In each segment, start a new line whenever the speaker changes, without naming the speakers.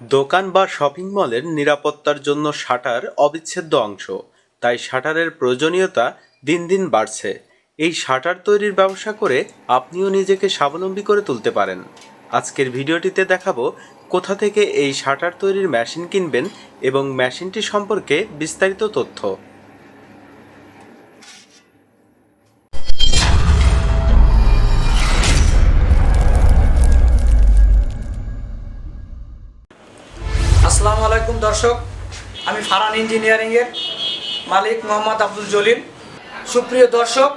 দোকান বা শপিং মলের নিরাপত্তার জন্য শাটার অবিচ্ছেদ্য অংশ, তাই শাটারের প্রয়োজনীয়তা দিন দিন বাড়ছে। এই শাটার তৈরির ব্যবসা করে আপনিও নিজেকে স্বাবলম্বী করে তুলতে পারেন। আজকের ভিডিওটিতে দেখাবো কোথা থেকে এই শাটার তৈরির মেশিন কিনবেন এবং মেশিনটি সম্পর্কে বিস্তারিত তথ্য।
দর্শক, আমি ফারান ইঞ্জিনিয়ারিংয়ের মালিক মোহাম্মদ আব্দুল জলিল। সুপ্রিয় দর্শক,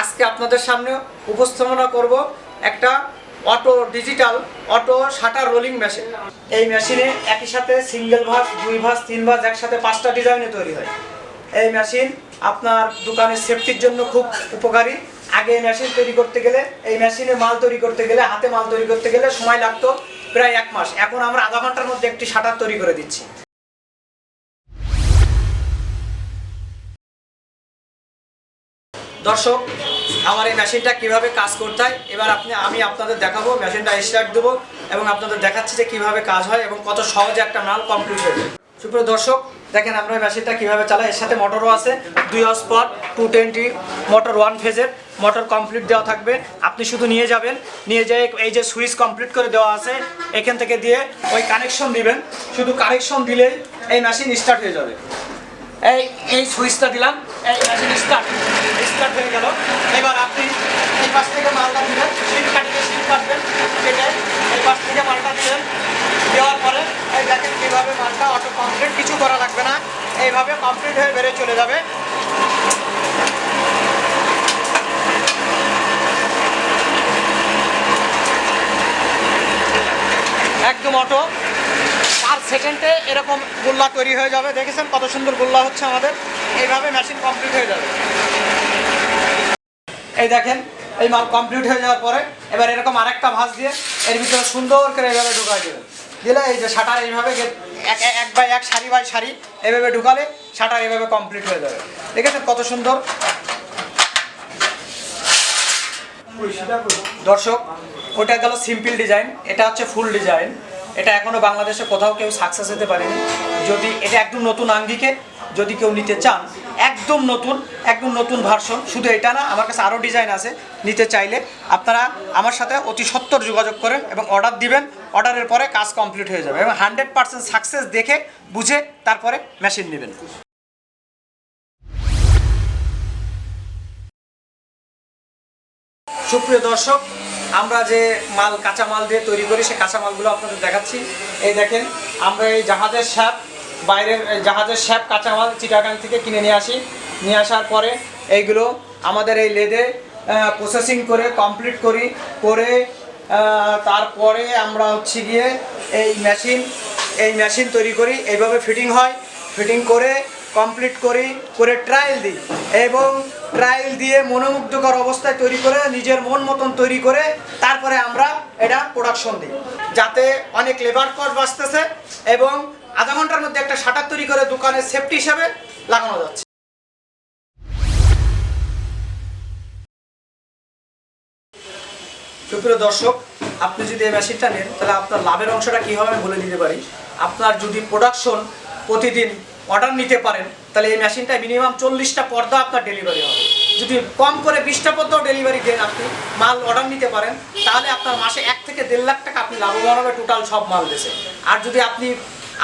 আজকে আপনাদের সামনে উপস্থাপনা করব একটা auto digital auto shutter rolling machine এই মেশিনে একই সাথে সিঙ্গেল ভাঁজ, দুই ভাঁজ, তিন ভাঁজ, একসাথে পাঁচটা ডিজাইনে তৈরি হয়। এই মেশিন আপনার দোকানের সেফটির জন্য খুব উপকারী। আগে এই মেশিন তৈরি করতে গেলে, এই মেশিনে মাল তৈরি করতে গেলে, হাতে মাল তৈরি করতে গেলে সময় লাগতো প্রায় এক মাস। এখন আমরা আধা ঘণ্টার মধ্যে একটি শাটার তৈরি করে দিচ্ছি। দর্শক, আমার এই মেশিনটা কীভাবে কাজ করতে হয়? এবার আপনি আমি আপনাদের দেখাবো মেশিনটা স্টার্ট দেবো এবং আপনাদের দেখাচ্ছি যে কীভাবে কাজ হয় এবং কত সহজে একটা মাল কমপ্লিট হয়ে যায়। সুপ্রিয় দর্শক, দেখেন আমরা মেশিনটা কীভাবে চালাই। এর সাথে মোটরও আছে, দুই হসপট টু টোয়েন্টি মোটর ওয়ান ফেজের মোটর কমপ্লিট দেওয়া থাকবে। আপনি শুধু নিয়ে যাবেন। নিয়ে যেয়ে এই যে সুইচ কমপ্লিট করে দেওয়া আছে, এখান থেকে দিয়ে ওই কানেকশন দিবেন। শুধু কানেকশন দিলেই এই মেশিন স্টার্ট হয়ে যাবে। এই এই সুইচটা দিলাম। এই মেশিন স্টার্ট স্টার্ট হয়ে গেল। এবার আপনি এই পাশ থেকে মালটা দিবেন শিট কাটিয়ে শিট কাটবেন, কেটে এই পাশ থেকে মালটা দিবেন দেওয়ার পরে এই দেখেন কীভাবে মালটা অটো কমপ্লিট কিছু করা লাগবে না। এইভাবে কমপ্লিট হয়ে বেরিয়ে চলে যাবে। একদম অটো সেকেন্ডে এরকম গোল্লা তৈরি হয়ে যাবে। দেখেছেন কত সুন্দর গোল্লা হচ্ছে আমাদের? এইভাবে মেশিন কমপ্লিট হয়ে যাবে। এই দেখেন, এই মাল কমপ্লিট হয়ে যাওয়ার পরে এবার এরকম আরেকটা ভাঁজ দিয়ে এর ভিতরে সুন্দর করে এইভাবে ঢুকাই দেবেন দিলে এই যে শাটার এইভাবে এক, এক- বাই এক, সারি বাই সারি এইভাবে ঢুকালে শাটার এইভাবে কমপ্লিট হয়ে যাবে। দেখেছেন কত সুন্দর? দর্শক, ওটা গেল সিম্পল ডিজাইন এটা হচ্ছে ফুল ডিজাইন এটা এখনও বাংলাদেশে কোথাও কেউ সাকসেস হতে পারেনি। যদি এটা একদম নতুন আঙ্গিকে যদি কেউ নিতে চান, একদম নতুন একদম নতুন ভার্সন শুধু এটা না, আমার কাছে আরও ডিজাইন আছে, নিতে চাইলে আপনারা আমার সাথে অতি সত্তর যোগাযোগ করেন এবং অর্ডার দিবেন অর্ডারের পরে কাজ কমপ্লিট হয়ে যাবে এবং হান্ড্রেড পার্সেন্ট সাকসেস দেখে, বুঝে, তারপরে মেশিন নেবেন। সুপ্রিয় দর্শক আমরা যে মাল, কাঁচা মাল দিয়ে তৈরি করি সে কাঁচা মালগুলো আপনাদের দেখাচ্ছি। এই দেখেন, আমরা এই জাহাজের শ্যাপ বাইরের জাহাজের শ্যাপ কাঁচামাল চিটাগাং থেকে কিনে নিয়ে আসি। নিয়ে আসার পরে এইগুলো আমাদের এই লেদে প্রসেসিং করে কমপ্লিট করি, করে তারপরে আমরা হচ্ছে গিয়ে এই মেশিন এই মেশিন তৈরি করি। এইভাবে ফিটিং হয়। ফিটিং করে কমপ্লিট করি, করে ট্রায়াল দিই। এবং ট্রায়াল দিয়ে মনোমুগ্ধকর অবস্থায় তৈরি করে, নিজের মন মতন তৈরি করে তারপরে আমরা এটা প্রোডাকশন দিই। যাতে অনেক লেবার কস্ট বাঁচতেছে এবং আধা ঘণ্টার মধ্যে একটা শাটার তৈরি করে দোকানের সেফটি হিসাবে লাগানো যাচ্ছে। সুপ্রিয় দর্শক, আপনি যদি এই মেশিনটা নেন, তাহলে আপনার লাভের অংশটা কী হবে আমি বলে দিতে পারি। আপনার যদি প্রোডাকশন প্রতিদিন অর্ডার নিতে পারেন তাহলে এই মেশিনটা মিনিমাম চল্লিশটা পর্দা আপনার ডেলিভারি হবে। যদি কম করে বিশটা পর্দাও ডেলিভারি দেন আপনি, মাল অর্ডার নিতে পারেন, তাহলে আপনার মাসে এক থেকে দেড় লাখ টাকা আপনি লাভবান হবে টোটাল সব মাল দেশে। আর যদি আপনি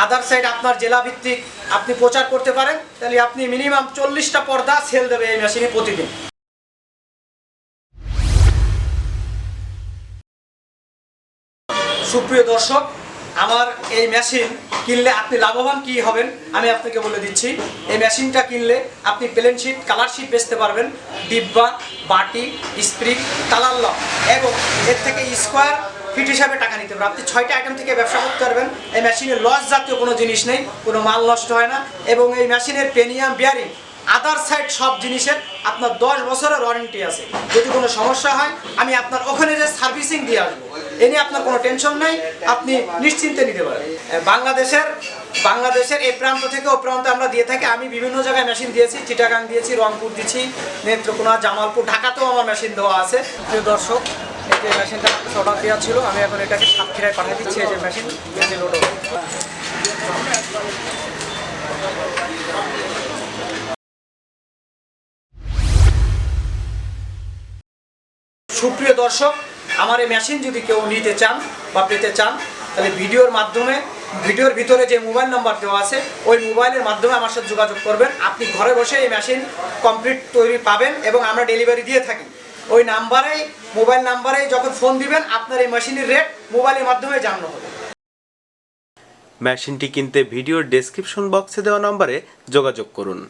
আদার সাইড আপনার জেলা ভিত্তিক আপনি প্রচার করতে পারেন, তাহলে আপনি মিনিমাম চল্লিশটা পর্দা সেল দেবে এই মেশিনে প্রতিদিন। সুপ্রিয় দর্শক আমার এই মেশিন কিনলে আপনি লাভবান কি হবেন, আমি আপনাকে বলে দিচ্ছি। এই মেশিনটা কিনলে আপনি প্লেন শিট কালার শিট বেচতে পারবেন। ডিব্বা, বাটি স্প্রিং কালার লক এবং এর থেকে স্কোয়ার ফিট হিসাবে টাকা নিতে পারবেন। আপনি ছয়টা আইটেম থেকে ব্যবসা করতে পারবেন। এই মেশিনে লস জাতীয় কোনো জিনিস নেই, কোনো মাল নষ্ট হয় না এবং এই মেশিনের পেনিয়াম বিয়ারিং আদার সাইড সব জিনিসের আপনার দশ বছরের ওয়ারেন্টি আছে। যদি কোনো সমস্যা হয়, আমি আপনার ওখানে যে সার্ভিসিং দিয়ে আসব। এ নিয়ে আপনার কোনো টেনশন নাই, আপনি নিশ্চিন্তে নিতে পারেন। বাংলাদেশের বাংলাদেশের এই প্রান্ত থেকে ও প্রান্তে আমরা দিয়ে থাকি, আমি বিভিন্ন জায়গায় মেশিন দিয়েছি, চিটাগাং দিয়েছি, রংপুর দিয়েছি, নেত্রকোনা, জামালপুর, ঢাকাতেও আমার মেশিন দেওয়া আছে। প্রিয় দর্শক, এই যে মেশিনটা অর্ডার দেওয়া ছিল, আমি এখন এটাকে সাতক্ষীরায় পাঠিয়ে দিচ্ছি, এই যে মেশিন সুপ্রিয় দর্শক আমার এই মেশিন যদি কেউ নিতে চান বা পেতে চান, তাহলে ভিডিওর মাধ্যমে, ভিডিওর ভিতরে যে মোবাইল নাম্বার দেওয়া আছে, ওই মোবাইলের মাধ্যমে আমার সাথে যোগাযোগ করবেন। আপনি ঘরে বসে এই মেশিন কমপ্লিট তৈরি পাবেন এবং আমরা ডেলিভারি দিয়ে থাকি। ওই নাম্বারেই মোবাইল নাম্বারেই যখন ফোন দিবেন, আপনার এই মেশিনের রেট মোবাইলের মাধ্যমে জানানো হবে।
মেশিনটি কিনতে ভিডিওর ডেসক্রিপশন বক্সে দেওয়া নম্বরে যোগাযোগ করুন।